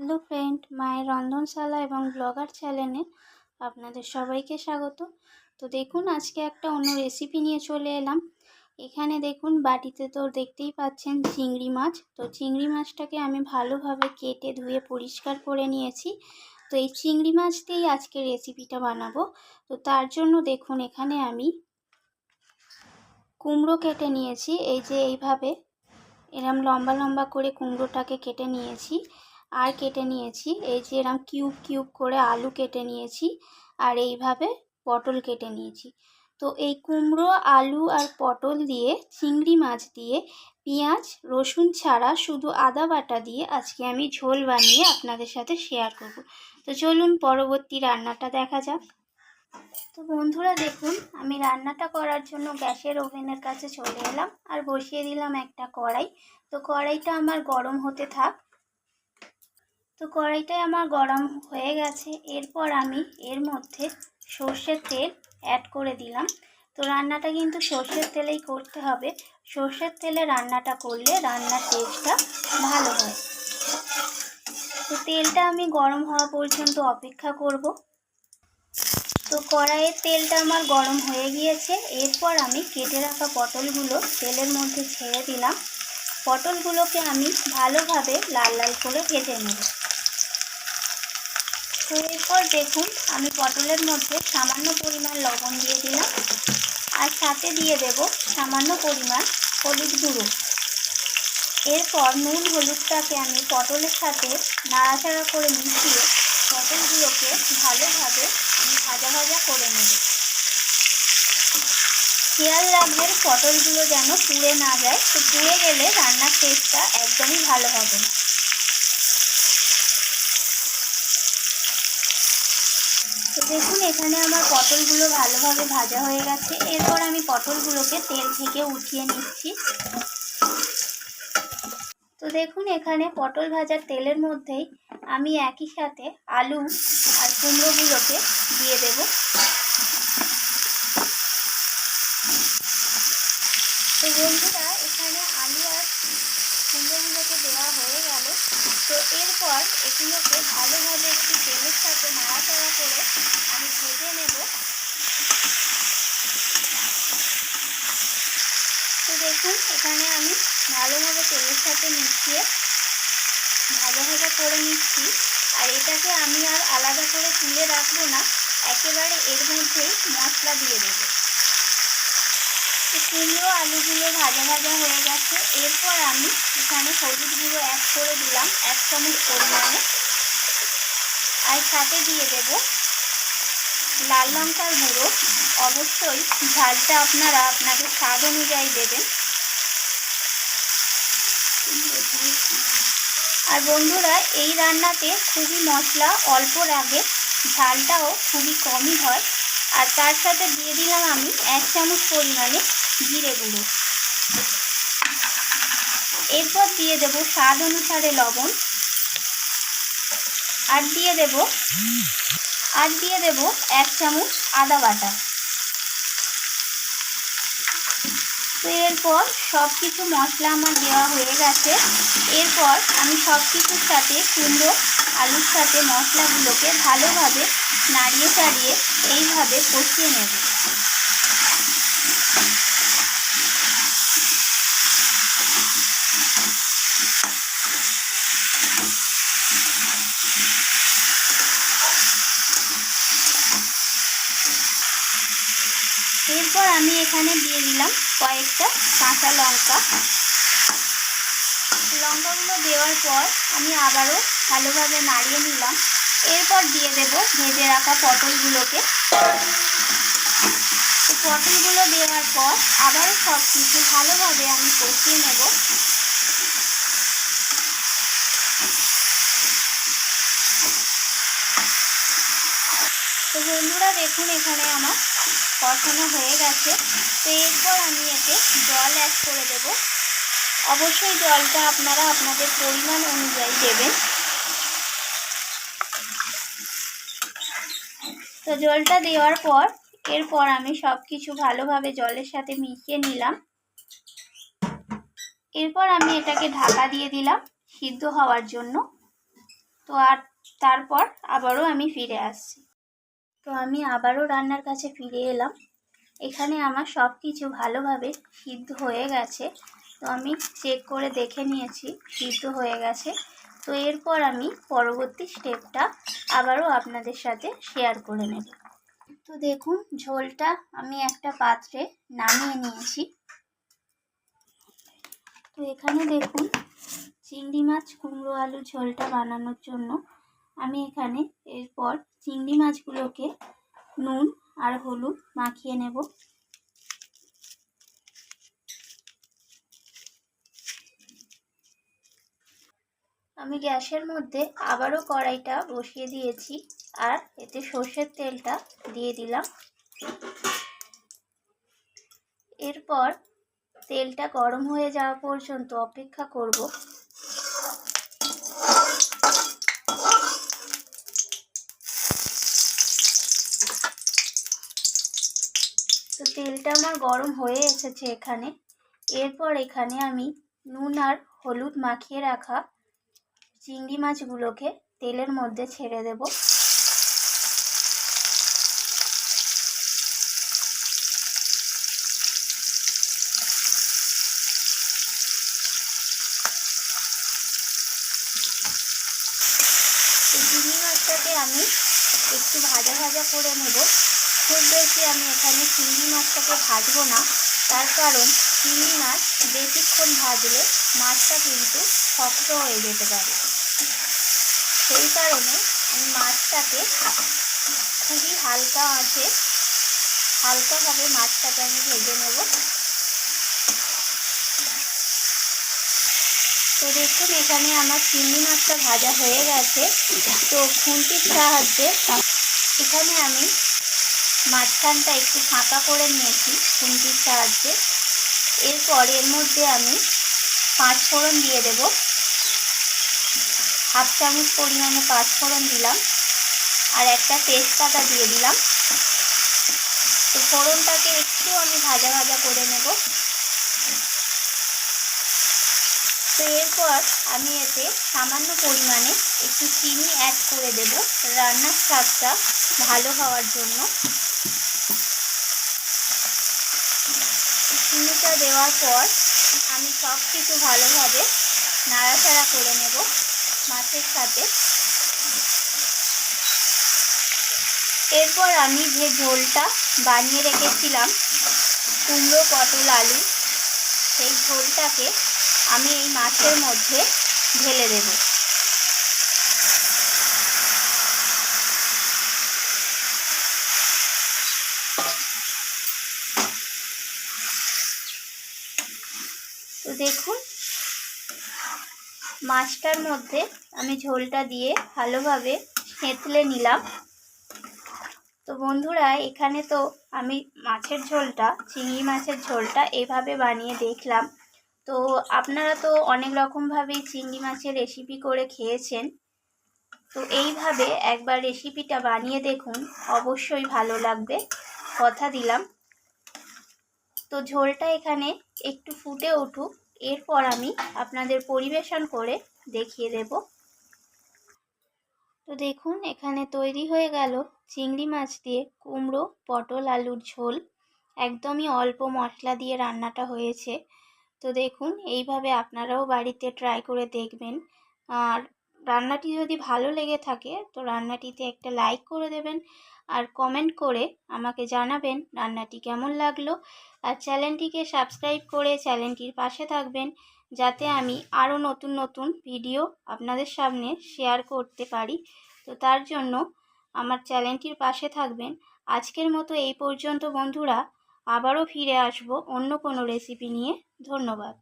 Hello friend, মায়ের রন্ধনশালা এবং blogger চ্যানেলে আপনাদের সবাইকে স্বাগত। তো দেখুন, আজকে একটা অন্য রেসিপি নিয়ে চলে এলাম। এখানে দেখুন, বাটিতে তো দেখতেই পাচ্ছেন চিংড়ি মাছ। তো চিংড়ি মাছটাকে আমি ভালোভাবে কেটে ধুয়ে পরিষ্কার করে নিয়েছি। তো এই চিংড়ি মাছ দিয়েই আজকে রেসিপিটা বানাবো। তো তার জন্য দেখুন, এখানে আমি কুমড়ো কেটে নিয়েছি। এই যে এইভাবে এরম লম্বা লম্বা করে কুমড়োটাকে কেটে নিয়েছি। আর কেটে নিয়েছি। এই যে এরম কিউব কিউব করে আলু কেটে নিয়েছি আর এইভাবে পটল কেটে নিয়েছি। তো এই কুমড়ো, আলু আর পটল দিয়ে, চিংড়ি মাছ দিয়ে, পেঁয়াজ, রসুন ছাড়া শুধু আদা বাটা দিয়ে আজকে আমি ঝোল বানিয়ে আপনাদের সাথে শেয়ার করব। তো চলুন পরবর্তী রান্নাটা দেখা যাক। তো বন্ধুরা দেখুন, আমি রান্নাটা করার জন্য গ্যাসের ওভেনের কাছে চলে এলাম আর বসিয়ে দিলাম একটা কড়াই। তো কড়াইটা আমার গরম হতে থাক। তো কড়াইটাই আমার গরম হয়ে গেছে। এরপর আমি এর মধ্যে সর্ষের তেল অ্যাড করে দিলাম। তো রান্নাটা কিন্তু সর্ষের তেলেই করতে হবে। সর্ষের তেলে রান্নাটা করলে রান্নার টেস্টটা ভালো হয়। তো তেলটা আমি গরম হওয়া পর্যন্ত অপেক্ষা করব। তো কড়াইয়ের তেলটা আমার গরম হয়ে গিয়েছে। এরপর আমি কেটে রাখা পটলগুলো তেলের মধ্যে ছেড়ে দিলাম। পটলগুলোকে আমি ভালোভাবে লাল লাল করে ভেজে নেব। তো এরপর দেখুন আমি পটলের মধ্যে সামান্য পরিমাণ লবণ দিয়ে দিলাম। আর সাথে দিয়ে দেব সামান্য পরিমাণ হলুদ গুঁড়ো। এরপর নুন হলুদটাকে আমি পটলের সাথে নাড়াচাড়া করে মিশিয়ে পটলগুলোকে ভালোভাবে আমি ভাজা ভাজা করে নেব। খেয়াল রাখবেন পটলগুলো যেন পুড়ে না যায়। তো পুড়ে গেলে রান্নার টেস্টটা একদমই ভালো হবে না। তো দেখুন, এখানে আমার পটলগুলো ভালোভাবে ভাজা হয়ে গেছে। এরপর আমি পটলগুলোকে তেল থেকে উঠিয়ে নিচ্ছি। তো দেখুন, এখানে পটল ভাজার তেলের মধ্যেই আমি একই সাথে আলু আর কুমড়োগুলোকে দিয়ে দেব। তো বন্ধুরা, এখানে আলু আর কুমড়োগুলোকে দেওয়া হয়ে গেল তো এরপর এগুলোকে ভালোভাবে একটু তেলের সাথে নাড়াচাড়া করে আমি ভেজে নেব। তো দেখুন, এখানে আমি ভালোভাবে তেলের সাথে মিশিয়ে ভাজা ভাজা করে নিচ্ছি। আর এটাকে আমি আর আলাদা করে তুলে রাখব না, একেবারে এর মধ্যেই মশলা দিয়ে দেবো। কুমড়ো আলুগুলো ভাজা ভাজা হয়ে গেছে। এরপর আমি হলুদ গুঁড়ো অ্যাড করে দিলাম, এক চামচ পরিমাণে। আর সাথে দিয়ে দেব লাল লঙ্কার গুঁড়ো। অবশ্যই ঝালটা আপনারা আপনাদের স্বাদ অনুযায়ী দেবেন। আর বন্ধুরা, এই রান্নাতে খুবই মশলা, অল্প লাগে ঝালটাও খুবই কমই হয়। আর তার সাথে দিয়ে দিলাম আমি এক চামচ পরিমাণে জিরে গুঁড়ো। এরপর দিয়ে দেব স্বাদ অনুসারে লবণ। আর দিয়ে দেব, আর দিয়ে দেব এক চামচ আদা বাটা। তো এরপর সব কিছু মশলা আমার দেওয়া হয়ে গেছে। এরপর আমি সব কিছুর সাথে কুমড়ো, আলুর সাথে মশলাগুলোকে ভালোভাবে নাড়িয়ে চাড়িয়ে এইভাবে কষিয়ে নেব এরপর আমি এখানে দিয়ে দিলাম কয়েকটা কাঁচা লঙ্কা। লঙ্কাগুলো দেওয়ার পর আমি আবারও ভালোভাবে নাড়িয়ে নিলাম। এরপর দিয়ে দেব ভেজে রাখা পটলগুলোকে। পটলগুলো দেওয়ার পর আবারও সব কিছু ভালোভাবে আমি কষিয়ে নেব। তো বন্ধুরা দেখুন এখানে আমার কষানো হয়ে গেছে। তো এরপর আমি এতে জল অ্যাড করে দেব। অবশ্যই জলটা আপনারা আপনাদের পরিমাণ অনুযায়ী দেবেন। তো জলটা দেওয়ার পর এরপর আমি সব কিছু ভালোভাবে জলের সাথে মিশিয়ে নিলাম। এরপর আমি এটাকে ঢাকা দিয়ে দিলাম সিদ্ধ হওয়ার জন্য। তো আর তারপর আবারও আমি ফিরে আসছি। তো আমি আবারও রান্নার কাছে ফিরে এলাম। এখানে আমার সব কিছু ভালোভাবে সিদ্ধ হয়ে গেছে। তো আমি চেক করে দেখে নিয়েছি, সিদ্ধ হয়ে গেছে। তো এরপর আমি পরবর্তী স্টেপটা আবারও আপনাদের সাথে শেয়ার করে নেব। তো দেখুন, ঝোলটা আমি একটা পাত্রে নামিয়ে নিয়েছি। তো এখানে দেখুন, চিংড়ি মাছ, কুমড়ো আলু ঝোলটা বানানোর জন্য আমি এখানে এরপর চিংড়ি মাছগুলোকে নুন আর হলুদ মাখিয়ে নেব। আমি গ্যাসের মধ্যে আবারও কড়াইটা বসিয়ে দিয়েছি আর এতে সর্ষের তেলটা দিয়ে দিলাম। এরপর তেলটা গরম হয়ে যাওয়া পর্যন্ত অপেক্ষা করব তো তেলটা আমার গরম হয়ে এসেছে এখানে। এরপর এখানে আমি নুন আর হলুদ মাখিয়ে রাখা চিংড়ি মাছগুলোকে তেলের মধ্যে ছেড়ে দেব। চিংড়ি মাছটাকে আমি একটু ভাজা ভাজা করে নেব। খুব বেশি আমি এখানে চিংড়ি মাছটাকে ভাজবো না। তার কারণ চিংড়ি মাছ বেশিক্ষণ ভাজলে মাছটা কিন্তু শক্ত হয়ে যেতে পারে। সেই কারণে আমি মাছটাকে খুবই হালকা আছে, হালকাভাবে মাছটাকে আমি ভেজে নেব। তো দেখুন, এখানে আমার চিংড়ি মাছটা ভাজা হয়ে গেছে। তো খুন্তির সাহায্যে এখানে আমি মাঝখানটা একটু ফাঁকা করে নিয়েছি খুন্তির সাহায্যে। এরপর এর মধ্যে আমি পাঁচ ফোড়ন দিয়ে দেব। হাফ চামচ পরিমাণে পাঁচ ফোড়ন দিলাম আর একটা তেজপাতা দিয়ে দিলাম। তো ফোড়নটাকে একটু আমি ভাজা ভাজা করে নেব। তো এরপর আমি এতে সামান্য পরিমাণে একটু চিনি অ্যাড করে দেব। রান্নার স্বাদটা ভালো হওয়ার জন্য। চিনিটা দেওয়ার পর আমি সব কিছু ভালোভাবে নাড়াচাড়া করে নেব মাছের সাথে। এরপর আমি যে ঝোলটা বানিয়ে রেখেছিলাম, কুমড়ো, পটল, আলু, সেই ঝোলটাকে আমি এই মাছের মধ্যে ঢেলে দেবো তো দেখুন মাছটার মধ্যে আমি ঝোলটা দিয়ে ভালোভাবে সেঁতলে নিলাম। তো বন্ধুরা, এখানে তো আমি মাছের ঝোলটা, চিংড়ি মাছের ঝোলটা এভাবে বানিয়ে দেখলাম। তো আপনারা তো অনেক রকমভাবেই চিংড়ি মাছের রেসিপি করে খেয়েছেন। তো এইভাবে একবার রেসিপিটা বানিয়ে দেখুন, অবশ্যই ভালো লাগবে, কথা দিলাম। তো ঝোলটা এখানে একটু ফুটে উঠুক। এরপর আমি আপনাদের পরিবেশন করে দেখিয়ে দেব। তো দেখুন, এখানে তৈরি হয়ে গেল চিংড়ি মাছ দিয়ে কুমড়ো, পটল, আলুর ঝোল। একদমই অল্প মশলা দিয়ে রান্নাটা হয়েছে। তো দেখুন, এইভাবে আপনারাও বাড়িতে ট্রাই করে দেখবেন। আর রান্নাটি যদি ভালো লেগে থাকে, তো রান্নাটিতে একটা লাইক করে দেবেন। আর কমেন্ট করে আমাকে জানাবেন রান্নাটি কেমন লাগল। আর চ্যানেলটিকে সাবস্ক্রাইব করে চ্যানেলটির পাশে থাকবেন যাতে আমি আরও নতুন নতুন ভিডিও আপনাদের সামনে শেয়ার করতে পারি। তো তার জন্য আমার চ্যানেলটির পাশে থাকবেন। আজকের মতো এই পর্যন্ত বন্ধুরা, আবারও ফিরে আসব অন্য কোনো রেসিপি নিয়ে। ধন্যবাদ।